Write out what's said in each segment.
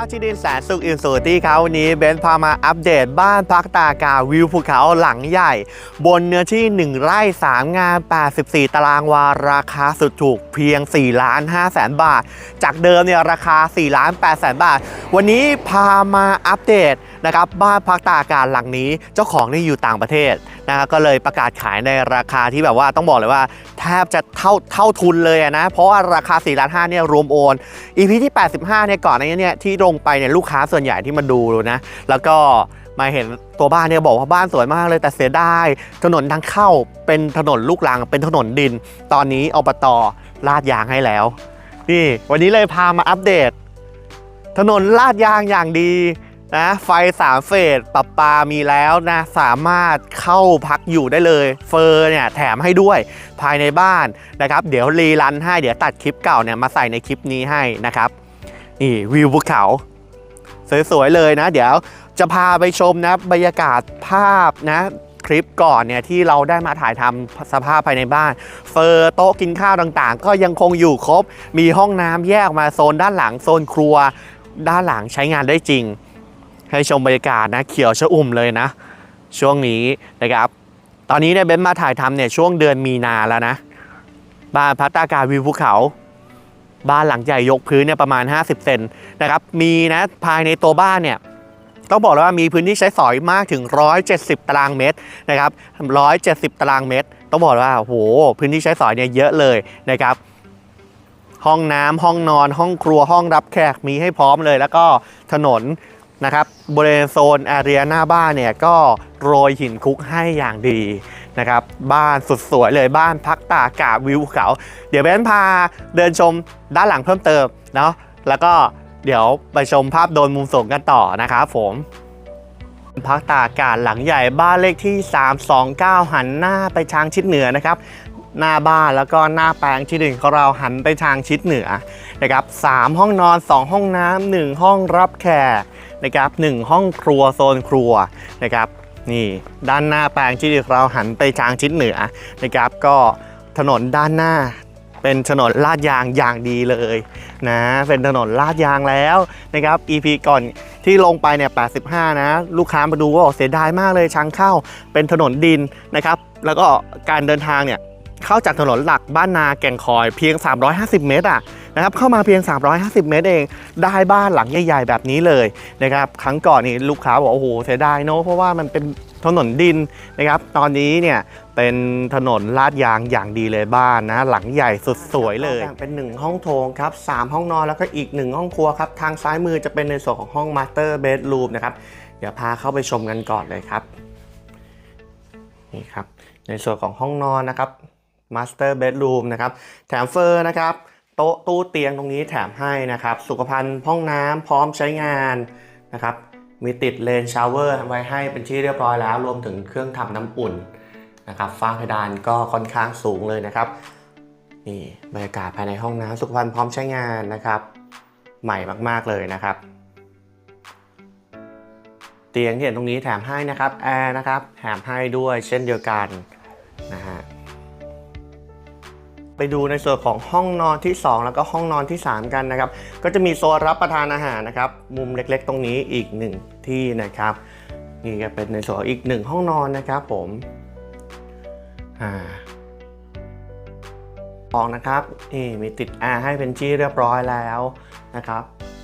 ครับที่ดินแสนสุขอินสูตี้ครับวันนี้เบนซ์พามาอัปเดตบ้านพักตากาวิวภูเขาหลังใหญ่ บนเนื้อที่ 1 ไร่ 3 งาน 84 ตารางวา ราคาสุดถูกเพียง 4 ล้าน5แสนบาท จากเดิมเนี่ยราคา 4 ล้าน8แสนบาท วันนี้พามาอัปเดตนะครับบ้านพักตากาหลังนี้เจ้าของนี่อยู่ต่างประเทศนะครับก็เลยประกาศขายในราคาที่แบบว่าต้องบอกเลยว่า แทบจะเท่าเท่าทุนเลยนะเพราะว่าราคา4ล้าน5เนี่ยรวมโอน EP ที่ 85เนี่ยก่อนหน้านี้เนี่ยที่ลงไปเนี่ยลูกค้าส่วนใหญ่ที่มาดูนะ แล้วก็มาเห็นตัวบ้านเนี่ยบอกว่าบ้านสวยมากเลย แต่เสียดายถนนทางเข้าเป็นถนนลูกรังเป็นถนนดิน ตอนนี้อบตลาดยางให้แล้ว นี่วันนี้เลยพามาอัปเดต ถนนลาดยางอย่างดีนะไฟสามเฟสปรับปามีแล้วนะ สามารถเข้าพักอยู่ได้เลย เฟอร์เนี่ยแถมให้ด้วยภายในบ้านนะครับ เดี๋ยวรีรันให้ เดี๋ยวตัดคลิปเก่าเนี่ยมาใส่ในคลิปนี้ให้นะครับ นี่วิวภูเขา สวยๆเลยนะ เดี๋ยวจะพาไปชมนะบรรยากาศภาพนะคลิปก่อนเนี่ยที่เราได้มาถ่ายทำสภาพภายในบ้าน เฟอร์โต๊ะกินข้าวต่างๆ ก็ยังคงอยู่ครบ มีห้องน้ำแยกมาโซนด้านหลังโซนครัว ด้านหลังใช้งานได้จริง ให้ชมบรรยากาศนะเขียวชะอุ่มเลยนะ ช่วงนี้นะครับ ตอนนี้เนี่ยเบนมาถ่ายทำเนี่ยช่วงเดือนมีนาแล้วนะบ้านพัตตากาวิวภูเขา บ้านหลังใหญ่ยกพื้นเนี่ยประมาณ 50 เซนนะครับมีนะภายในตัวบ้านเนี่ยต้องบอกเลยว่ามีพื้นที่ใช้สอยมากถึง 170 ตารางเมตรนะครับ170 ตารางเมตร ต้องบอกว่าโอ้โหพื้นที่ใช้สอยเนี่ยเยอะเลยนะครับ ห้องน้ำห้องนอน ห้องครัวห้องรับแขกมีให้พร้อมเลย แล้วก็ถนนนะครับบริเวณโซนแอเรียหน้าบ้านเนี่ยก็โรยหินคุกให้อย่างดี นะครับบ้านสุดสวยเลยบ้านพักตากอากาศวิวเขา เดี๋ยวเบนพาเดินชมด้านหลังเพิ่มเติมเนาะแล้วก็เดี๋ยวไปชมภาพโดนมุมสูงกันต่อนะครับผมพักตากอากาศหลังใหญ่บ้านเลขที่ 329 หันหน้าไปทางชิดเหนือนะครับหน้าบ้านแล้วก็หน้าแปลงที่หนึ่งของเราหันไปทางชิดเหนือนะครับสามห้องนอน 2 ห้องน้ำหนึ่งห้องรับแขกนะครับหนึ่งห้องครัวโซนครัวนะครับ นี่ด้านหน้าแปลงที่เราหันไปทางชิดเหนือนะครับก็ถนนด้านหน้าเป็นถนนลาดยางอย่างดีเลยนะเป็นถนนลาดยางแล้วนะครับ EP ก่อนที่ลงไปเนี่ย 85 นะ ลูกค้ามาดูก็บอกเสียดายมากเลยช้างเข้าเป็นถนนดินนะครับ แล้วก็การเดินทางเนี่ย เข้าจากถนนหลักบ้านนาแก่งคอยเพียง 350 เมตรอะนะครับเข้ามาเพียง 350 เมตรเอง ได้บ้านหลังใหญ่ๆแบบนี้เลยนะครับครั้งก่อนนี่ลูกค้าบอกโอ้โหเสียดายเนอะเพราะว่ามันเป็นถนนดินนะครับ ตอนนี้เนี่ยเป็นถนนลาดยางอย่างดีเลยบ้านนะ หลังใหญ่สุดสวยเลย เป็น 1 ห้องโถงครับ3ห้องนอนแล้วก็อีก 1 ห้องครัวครับ ทางซ้ายมือจะเป็นในส่วนของห้องมาสเตอร์เบดรูมนะครับ เดี๋ยวพาเข้าไปชมกันก่อนเลยครับ นี่ครับ ในส่วนของห้องนอนนะครับ มาสเตอร์เบดรูมนะครับแถมเฟอร์นะครับโต๊ะตู้เตียงตรงนี้แถมให้นะครับ สุขภัณฑ์ห้องน้ำพร้อมใช้งานนะครับ มีติดเลนชาวเวอร์ไว้ให้เป็นที่เรียบร้อยแล้ว รวมถึงเครื่องทำน้ำอุ่นนะครับฝ้าเพดานก็ค่อนข้างสูงเลยนะครับนี่บรรยากาศภายในห้องน้ำสุขภัณฑ์พร้อมใช้งานนะครับ ใหม่มากๆเลยนะครับ เตียงที่เห็นตรงนี้แถมให้นะครับแอร์นะครับแถมให้ด้วยเช่นเดียวกันนะฮะ ไปดูในส่วนของห้องนอนที่ 2 แล้วก็ห้องนอนที่ 3 กันนะครับ ก็จะมีโซนรับประทานอาหารนะครับ มุมเล็กๆ ตรงนี้อีกหนึ่งที่นะครับ นี่ก็เป็นในส่วนอีกหนึ่งห้องนอนนะครับผมอ่าออกนะครับนี่มีติดแอร์ให้เป็นที่เรียบร้อยแล้วนะครับ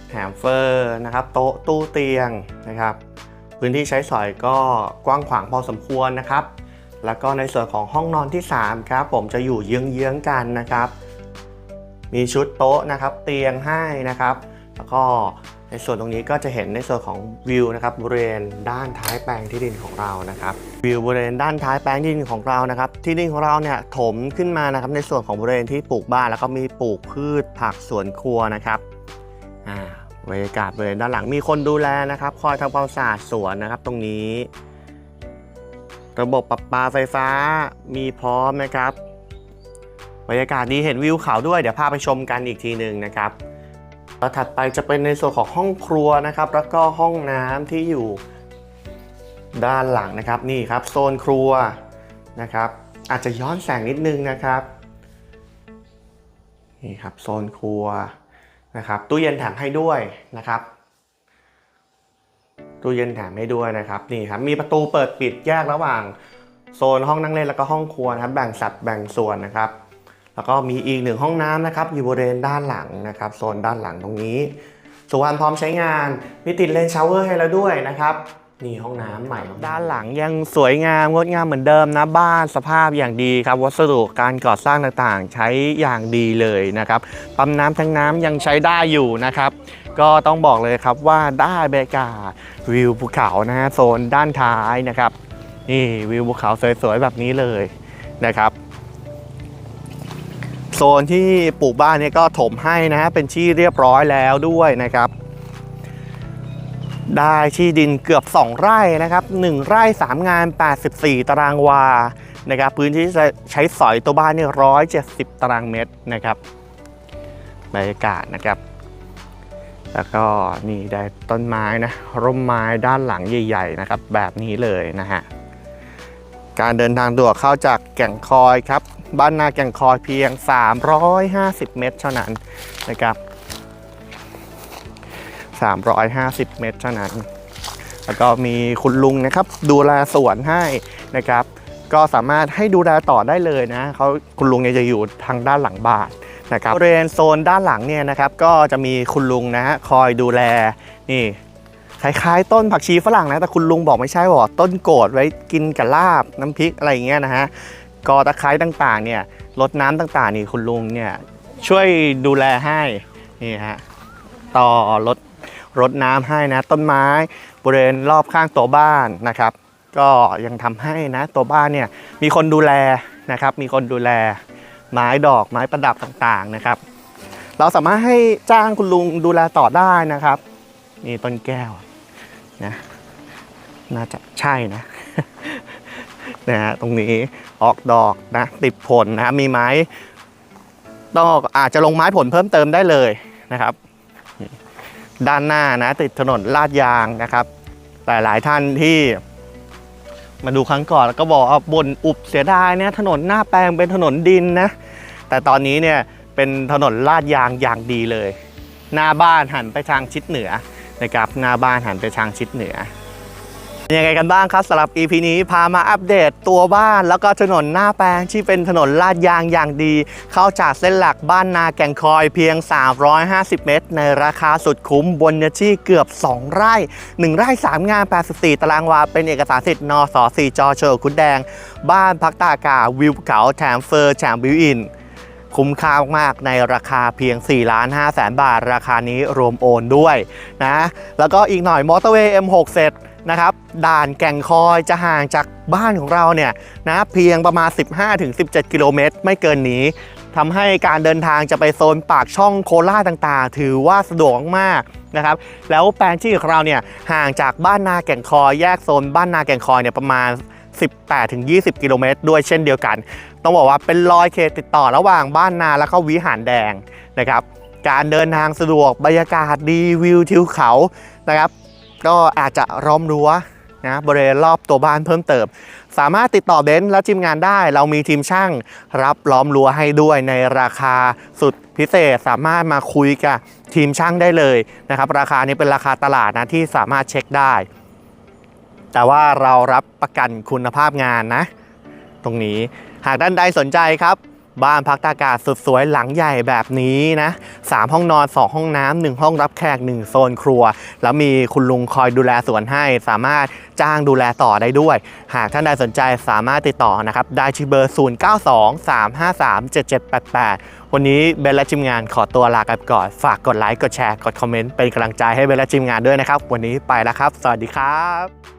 แถมเฟอร์นะครับ โต๊ะตู้เตียงนะครับ พื้นที่ใช้สอยก็กว้างขวางพอสมควรนะครับ แล้วก็ในส่วนของห้องนอนที่ 3 ครับ ผมจะอยู่เยื้องๆกันนะครับ มีชุดโต๊ะนะครับ เตียงให้นะครับ แล้วก็ในส่วนตรงนี้ก็จะเห็นในส่วนของวิวนะครับบริเวณด้านท้ายแปลงที่ดินของเรานะครับวิวบริเวณด้านท้ายแปลงที่ดินของเรานะครับ ที่ดินของเราเนี่ยถมขึ้นมานะครับ ในส่วนของบริเวณที่ปลูกบ้าน แล้วก็มีปลูกพืชผักสวนครัวนะครับอ่าบรรยากาศบริเวณด้านหลังมีคนดูแลนะครับ คอยทำความสะอาดสวนนะครับ ตรงนี้ ระบบปรับปาไฟฟ้ามีพร้อมนะครับบรรยากาศดีเห็นวิวเขาด้วย เดี๋ยวพาไปชมกันอีกทีหนึ่งนะครับแล้วถัดไปจะเป็นในส่วนของห้องครัวนะครับ แล้วก็ห้องน้ำที่อยู่ด้านหลังนะครับนี่ครับโซนครัวนะครับ อาจจะย้อนแสงนิดนึงนะครับนี่ครับโซนครัวนะครับตู้เย็นแถมให้ด้วยนะครับ ตู้เย็นแถมให้ด้วยนะครับนี่ครับมีประตูเปิดปิดแยกระหว่างโซนห้องนั่งเล่นแล้วก็ห้องครัวนะครับแบ่งสัดแบ่งส่วนนะครับ แล้วก็มีอีกหนึ่งห้องน้ำนะครับอยู่บริเวณด้านหลังนะครับโซนด้านหลังตรงนี้สุวรรณพร้อมใช้งานมีติดเลนชาวเวอร์ให้แล้วด้วยนะครับ นี่ห้องน้ำใหม่ด้านหลังยังสวยงามงดงามเหมือนเดิมนะ บ้านสภาพอย่างดีครับ วัสดุการก่อสร้างต่างๆ ใช้อย่างดีเลยนะครับปั๊มน้ำทั้งน้ำยังใช้ได้อยู่นะครับ ก็ต้องบอกเลยครับว่าได้บรรยากาศวิวภูเขานะฮะโซนด้านท้ายนะครับ นี่วิวภูเขาสวยๆแบบนี้เลยนะครับโซนที่ปลูกบ้านเนี่ยก็ถมให้นะฮะเป็นที่เรียบร้อยแล้วด้วยนะครับ ได้ที่ดินเกือบ 2 ไร่นะครับ 1 ไร่ 3 งาน 84 ตารางวานะครับพื้นที่จะใช้สอยตัวบ้านเนี่ย170 ตารางเมตรนะครับบรรยากาศนะครับ แล้วก็นี่ได้ต้นไม้นะร่มไม้ด้านหลังใหญ่ ๆ นะครับ แบบนี้เลยนะฮะการเดินทางด่วนเข้าจากแก่งคอยครับ บ้านนาแก่งคอยเพียง 350 เมตร เท่านั้นนะครับ 350 เมตรเท่านั้น แล้วก็มีคุณลุงนะครับ ดูแลสวนให้นะครับ ก็สามารถให้ดูแลต่อได้เลยนะเขาคุณลุงเนี่ยจะอยู่ทางด้านหลังบ้านนะครับบริเวณโซนด้านหลังเนี่ยนะครับ ก็จะมีคุณลุงนะฮะคอยดูแลนี่คล้ายๆ ต้นผักชีฝรั่งนะแต่คุณลุงบอกไม่ใช่บอกต้นโกดไว้กินกับลาบน้ำพริกอะไรอย่างเงี้ยนะฮะกอตะไคร้ต่างๆเนี่ยรดน้ำต่างๆ นี่คุณลุงเนี่ยช่วยดูแลให้นี่ฮะต่อรด รดน้ำให้นะ ต้นไม้ บริเวณรอบข้างตัวบ้านนะครับ ก็ยังทำให้นะตัวบ้านเนี่ยมีคนดูแลนะครับ มีคนดูแลไม้ดอกไม้ประดับต่างๆนะครับ เราสามารถให้จ้างคุณลุงดูแลต่อได้นะครับนี่ต้นแก้วนะน่าจะใช่นะนะฮะตรงนี้ออกดอกนะติดผลนะมีไม้ต้องอาจจะลงไม้ผลเพิ่มเติมได้เลยนะครับ ด้านหน้านะติดถนนลาดยางนะครับแต่หลายท่านที่มาดูครั้งก่อนแล้วก็บอกว่าบนอุบเสียดายเนี่ยถนนหน้าแปลงเป็นถนนดินนะ แต่ตอนนี้เนี่ยเป็นถนนลาดยางอย่างดีเลย หน้าบ้านหันไปทางชิดเหนือนะครับหน้าบ้านหันไปทางชิดเหนือ ยังไงกันบ้างครับสำหรับ EP นี้พามาอัปเดตตัวบ้านแล้วก็ถนนหน้าแปลงที่เป็นถนนลาดยางอย่างดี เข้าจากเส้นหลักบ้านนาแก่งคอยเพียง 350 เมตร ในราคาสุดคุ้มบนเนื้อที่เกือบ 2 ไร่ 1 ไร่ 3 งาน 84 ตารางวา เป็นเอกสารสิทธิ์นส4จอเชอคุดแดง บ้านพักตากาวิวเขาแถมเฟอร์แถมบิวอินคุ้มค่ามากๆในราคาเพียง 4 ล้าน5แสนบาท ราคานี้รวมโอนด้วยนะ แล้วก็อีกหน่อยมอเตอร์เวย์ M6 เสร็จ นะครับ ด่านแก่งคอยจะห่างจากบ้านของเราเนี่ยนะเพียงประมาณ 15-17 กิโลเมตร ไม่เกินนี้ทำให้การเดินทางจะไปโซนปากช่องโคราชต่างๆ ถือว่าสะดวกมากนะครับ แล้วแปลงที่ของเราเนี่ยห่างจากบ้านนาแก่งคอยแยกโซนบ้านนาแก่งคอยเนี่ยประมาณ 18-20 กิโลเมตร ด้วยเช่นเดียวกัน ต้องบอกว่าเป็นรอยเขตติดต่อระหว่างบ้านนาแล้วก็วิหารแดงนะครับ การเดินทางสะดวกบรรยากาศดีวิวทิวเขานะครับ ก็อาจจะล้อมรั้วนะบริเวณรอบตัวบ้านเพิ่มเติม สามารถติดต่อเบนซ์และทีมงานได้ เรามีทีมช่างรับล้อมรั้วให้ด้วยในราคาสุดพิเศษ สามารถมาคุยกับทีมช่างได้เลยนะครับ ราคานี้เป็นราคาตลาดนะที่สามารถเช็คได้ แต่ว่าเรารับประกันคุณภาพงานนะ ตรงนี้หากท่านใดสนใจครับ บ้านพักตากาศสุดสวยหลังใหญ่แบบนี้นะสามห้องนอน2ห้องน้ำหนึ่งห้องรับแขก1โซนครัว แล้วมีคุณลุงคอยดูแลสวนให้ สามารถจ้างดูแลต่อได้ด้วย หากท่านใดสนใจสามารถติดต่อนะครับ ได้ที่เบอร์ 0923537788 วันนี้เบลและทีมงานขอตัวลากันก่อน ฝากกดไลค์ กดแชร์ กดคอมเมนต์ เป็นกำลังใจให้เบลและทีมงานด้วยนะครับ วันนี้ไปแล้วครับ สวัสดีครับ